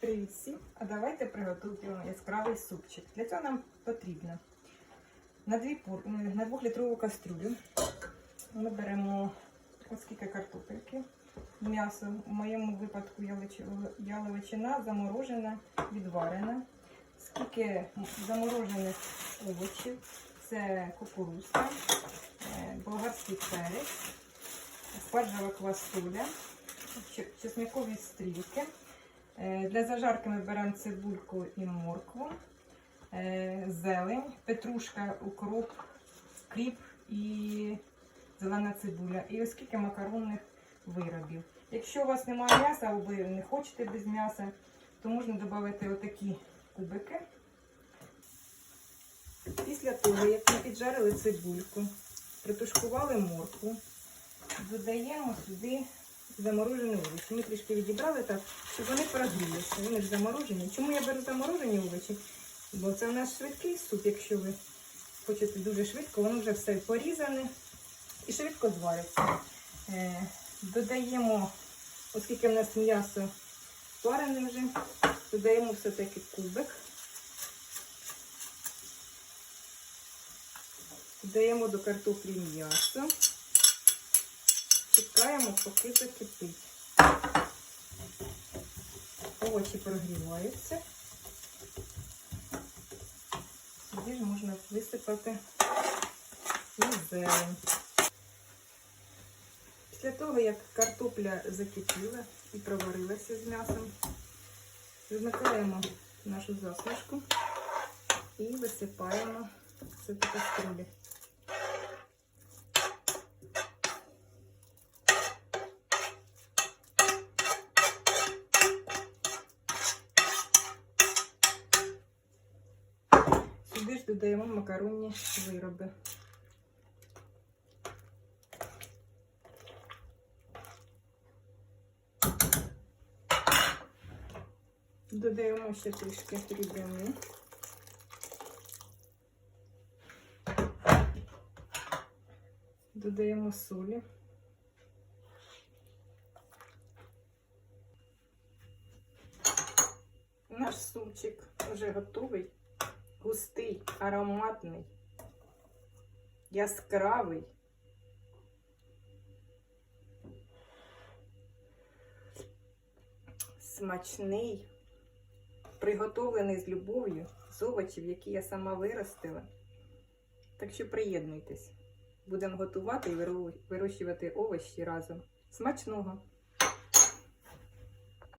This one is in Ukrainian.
Привіт всім! А давайте приготуємо яскравий супчик. Для цього нам потрібно на, дві пор... на 2-літрову кастрюлю ми беремо ось скільки картопельки, м'ясо. У моєму випадку яловичина заморожена, відварена. Скільки заморожених овочів, це кукурузка, е, болгарський перець, спаржева квасоля, чесникові стрілки. Е, Для зажарки ми беремо цибульку і моркву, е, зелень, петрушка, укроп, кріп і зелена цибуля. І ось скільки макаронних виробів. Якщо у вас немає м'яса, або ви не хочете без м'яса, то можна додати отакі кубики. Після того, як ми піджарили цибульку, притушкували моркву, додаємо сюди заморожені овочі. Ми трішки відібрали так, щоб вони прогрілися. Вони ж заморожені. Чому я беру заморожені овочі? Бо це у нас швидкий суп, якщо ви хочете дуже швидко, воно вже все порізане і швидко звариться. Е, додаємо, оскільки в нас м'ясо варене вже, додаємо все-таки кубик. Додаємо до картоплі м'ясо. Чекаємо, поки закипить. Овочі прогріваються. Сюди ж можна висипати і зелень. Після того, як картопля закипіла і проварилася з м'ясом, вимикаємо нашу засмажку і висипаємо це до каструлі. Сюди ж додаємо макаронні вироби. Додаємо ще трішки рідини. Додаємо солі. Наш супчик вже готовий густий, ароматний, яскравий. Смачний, приготовлений з любов'ю, з овочів, які я сама виростила. Так що приєднуйтесь. Будемо готувати і вирощувати овочі разом. Смачного!